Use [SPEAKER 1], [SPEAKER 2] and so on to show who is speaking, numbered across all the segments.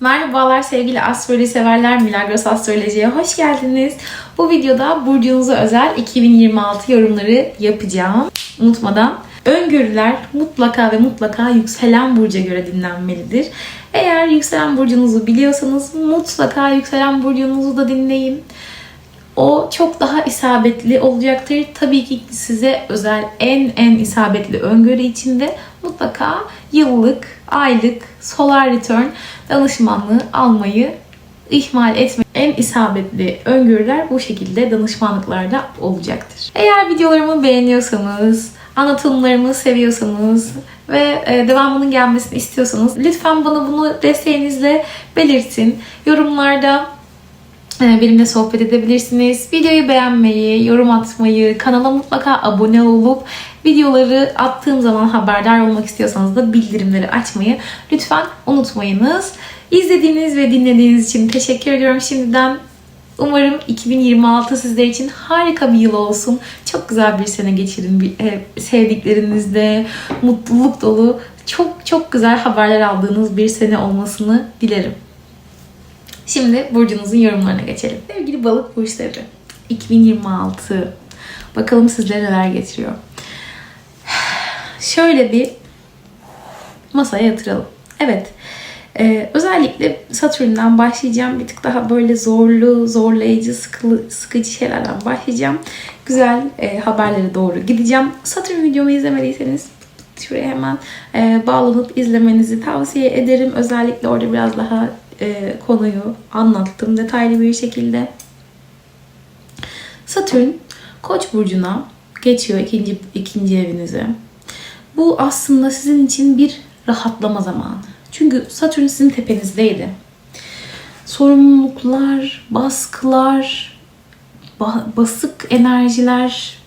[SPEAKER 1] Merhabalar sevgili astroloji severler Milagros Astroloji'ye hoş geldiniz. Bu videoda burcunuza özel 2026 yorumları yapacağım. Unutmadan öngörüler mutlaka ve mutlaka yükselen burca göre dinlenmelidir. Eğer yükselen burcunuzu biliyorsanız mutlaka yükselen burcunuzu da dinleyin. O çok daha isabetli olacaktır. Tabii ki size özel en en isabetli öngörü içinde mutlaka yıllık, aylık, solar return danışmanlığı almayı ihmal etme. En isabetli öngörüler bu şekilde danışmanlıklarda olacaktır. Eğer videolarımı beğeniyorsanız, anlatımlarımı seviyorsanız ve e, devamının gelmesini istiyorsanız lütfen bana bunu desteğinizle belirtin. Yorumlarda benimle sohbet edebilirsiniz. Videoyu beğenmeyi, yorum atmayı, kanala mutlaka abone olup videoları attığım zaman haberdar olmak istiyorsanız da bildirimleri açmayı lütfen unutmayınız. İzlediğiniz ve dinlediğiniz için teşekkür ediyorum şimdiden. Umarım 2026 sizler için harika bir yıl olsun. Çok güzel bir sene geçirin. E, sevdiklerinizle mutluluk dolu, çok çok güzel haberler aldığınız bir sene olmasını dilerim. Şimdi burcunuzun yorumlarına geçelim. Sevgili balık burçları 2026 bakalım sizlere neler getiriyor. Şöyle bir masaya yatıralım. Evet. Ee, özellikle Satürn'den başlayacağım. Bir tık daha böyle zorlu, zorlayıcı, sıkılı, sıkıcı şeylerden başlayacağım. Güzel e, haberlere doğru gideceğim. Satürn videomu izlemediyseniz şuraya hemen e, bağlanıp izlemenizi tavsiye ederim. Özellikle orada biraz daha e, konuyu anlattım detaylı bir şekilde. Satürn Koç burcuna geçiyor ikinci ikinci evinize. Bu aslında sizin için bir rahatlama zamanı. Çünkü Satürn sizin tepenizdeydi. Sorumluluklar, baskılar, ba- basık enerjiler,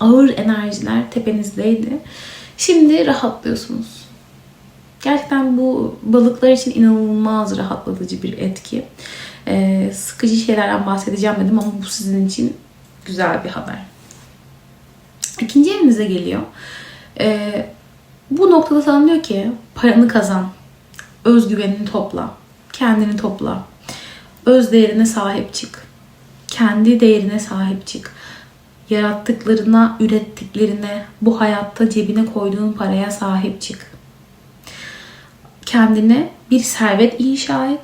[SPEAKER 1] ağır enerjiler tepenizdeydi. Şimdi rahatlıyorsunuz. Gerçekten bu balıklar için inanılmaz rahatlatıcı bir etki. Ee, sıkıcı şeylerden bahsedeceğim dedim ama bu sizin için güzel bir haber. İkinci evinize geliyor. Ee, bu noktada sana diyor ki paranı kazan, özgüvenini topla, kendini topla, öz değerine sahip çık, kendi değerine sahip çık, yarattıklarına, ürettiklerine, bu hayatta cebine koyduğun paraya sahip çık kendine bir servet inşa et.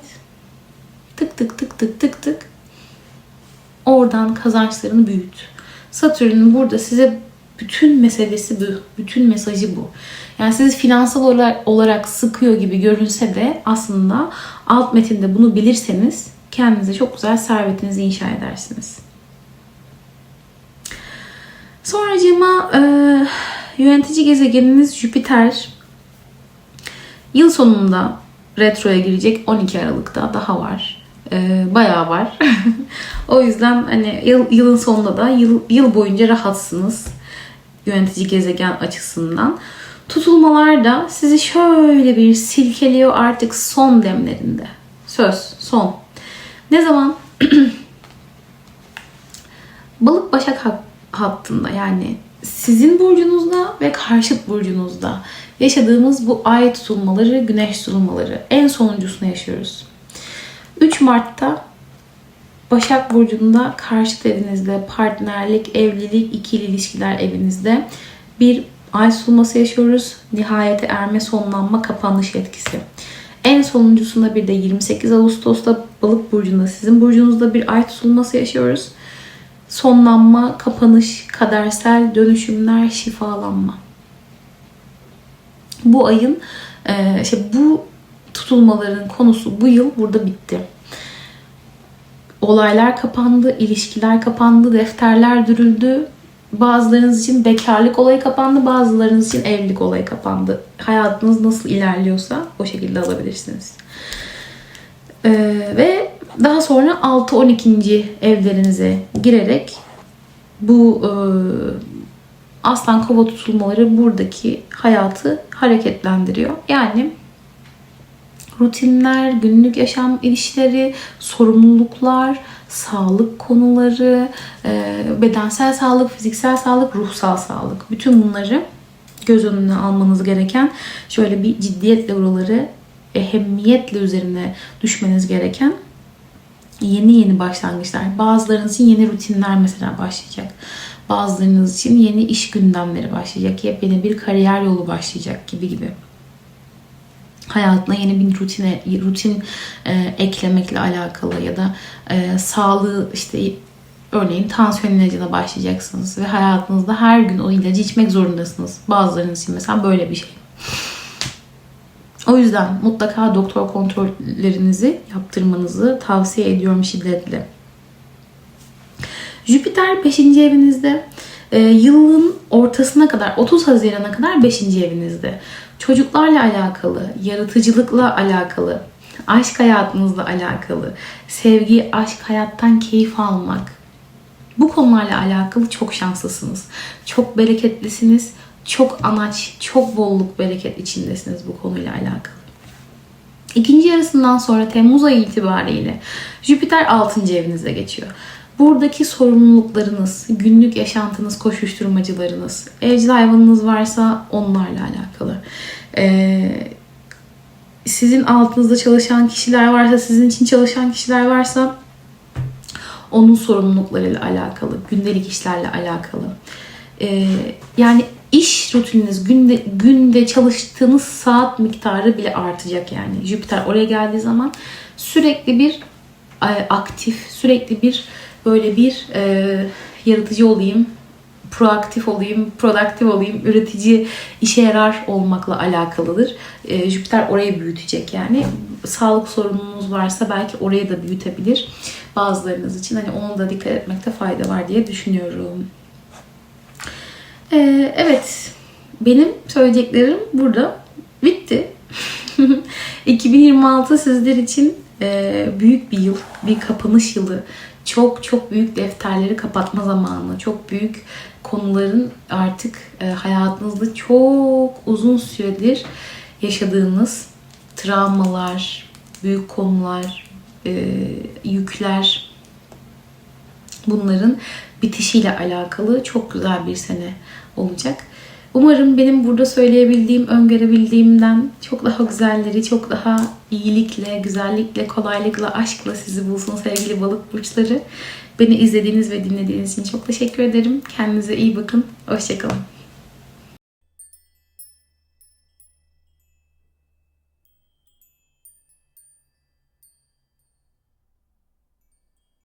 [SPEAKER 1] Tık tık tık tık tık tık. Oradan kazançlarını büyüt. Satürn'ün burada size bütün meselesi bu. Bütün mesajı bu. Yani sizi finansal olarak, sıkıyor gibi görünse de aslında alt metinde bunu bilirseniz kendinize çok güzel servetinizi inşa edersiniz. Sonracığıma e, yönetici gezegeniniz Jüpiter Yıl sonunda retroya girecek 12 Aralık'ta daha var. Ee, bayağı var. o yüzden hani yıl, yılın sonunda da yıl, yıl boyunca rahatsınız. Yönetici gezegen açısından. Tutulmalar da sizi şöyle bir silkeliyor artık son demlerinde. Söz, son. Ne zaman? Balık Başak hattında yani sizin burcunuzda ve karşıt burcunuzda yaşadığımız bu ay tutulmaları, güneş tutulmaları en sonuncusunu yaşıyoruz. 3 Mart'ta Başak Burcu'nda karşıt evinizde, partnerlik, evlilik, ikili ilişkiler evinizde bir ay tutulması yaşıyoruz. Nihayete erme, sonlanma, kapanış etkisi. En sonuncusunda bir de 28 Ağustos'ta Balık Burcu'nda sizin burcunuzda bir ay tutulması yaşıyoruz. Sonlanma, kapanış, kadersel dönüşümler, şifalanma bu ayın e, işte bu tutulmaların konusu bu yıl burada bitti. Olaylar kapandı, ilişkiler kapandı, defterler dürüldü. Bazılarınız için bekarlık olayı kapandı, bazılarınız için evlilik olayı kapandı. Hayatınız nasıl ilerliyorsa o şekilde alabilirsiniz. Ee, ve daha sonra 6-12. evlerinize girerek bu e, aslan kova tutulmaları buradaki hayatı hareketlendiriyor. Yani rutinler, günlük yaşam ilişkileri, sorumluluklar, sağlık konuları, e, bedensel sağlık, fiziksel sağlık, ruhsal sağlık. Bütün bunları göz önüne almanız gereken şöyle bir ciddiyetle buraları ehemmiyetle üzerine düşmeniz gereken yeni yeni başlangıçlar. Bazılarınız için yeni rutinler mesela başlayacak. Bazılarınız için yeni iş gündemleri başlayacak. Yepyeni bir kariyer yolu başlayacak gibi gibi. Hayatına yeni bir rutine rutin e, eklemekle alakalı ya da e, sağlığı işte örneğin tansiyon ilacına başlayacaksınız ve hayatınızda her gün o ilacı içmek zorundasınız. Bazılarınız için mesela böyle bir şey. O yüzden mutlaka doktor kontrollerinizi yaptırmanızı tavsiye ediyorum şiddetle. Jüpiter 5. evinizde. E, yılın ortasına kadar 30 Haziran'a kadar 5. evinizde. Çocuklarla alakalı, yaratıcılıkla alakalı, aşk hayatınızla alakalı, sevgi, aşk, hayattan keyif almak. Bu konularla alakalı çok şanslısınız. Çok bereketlisiniz. Çok anaç, çok bolluk bereket içindesiniz bu konuyla alakalı. İkinci yarısından sonra Temmuz ayı itibariyle Jüpiter 6. evinize geçiyor. Buradaki sorumluluklarınız, günlük yaşantınız, koşuşturmacılarınız, evcil hayvanınız varsa onlarla alakalı. Ee, sizin altınızda çalışan kişiler varsa, sizin için çalışan kişiler varsa onun sorumluluklarıyla alakalı, gündelik işlerle alakalı. Ee, yani iş rutininiz, günde günde çalıştığınız saat miktarı bile artacak yani. Jüpiter oraya geldiği zaman sürekli bir e, aktif, sürekli bir böyle bir e, yaratıcı olayım, proaktif olayım, produktif olayım, üretici, işe yarar olmakla alakalıdır. E, Jüpiter orayı büyütecek yani. Sağlık sorununuz varsa belki orayı da büyütebilir. Bazılarınız için hani ona da dikkat etmekte fayda var diye düşünüyorum. E, evet, benim söyleyeceklerim burada bitti. 2026 sizler için e, büyük bir yıl, bir kapanış yılı. Çok çok büyük defterleri kapatma zamanı. Çok büyük konuların artık e, hayatınızda çok uzun süredir yaşadığınız travmalar, büyük konular, e, yükler bunların bitişiyle alakalı çok güzel bir sene olacak. Umarım benim burada söyleyebildiğim, öngörebildiğimden çok daha güzelleri, çok daha iyilikle, güzellikle, kolaylıkla, aşkla sizi bulsun sevgili balık burçları. Beni izlediğiniz ve dinlediğiniz için çok teşekkür ederim. Kendinize iyi bakın. Hoşçakalın.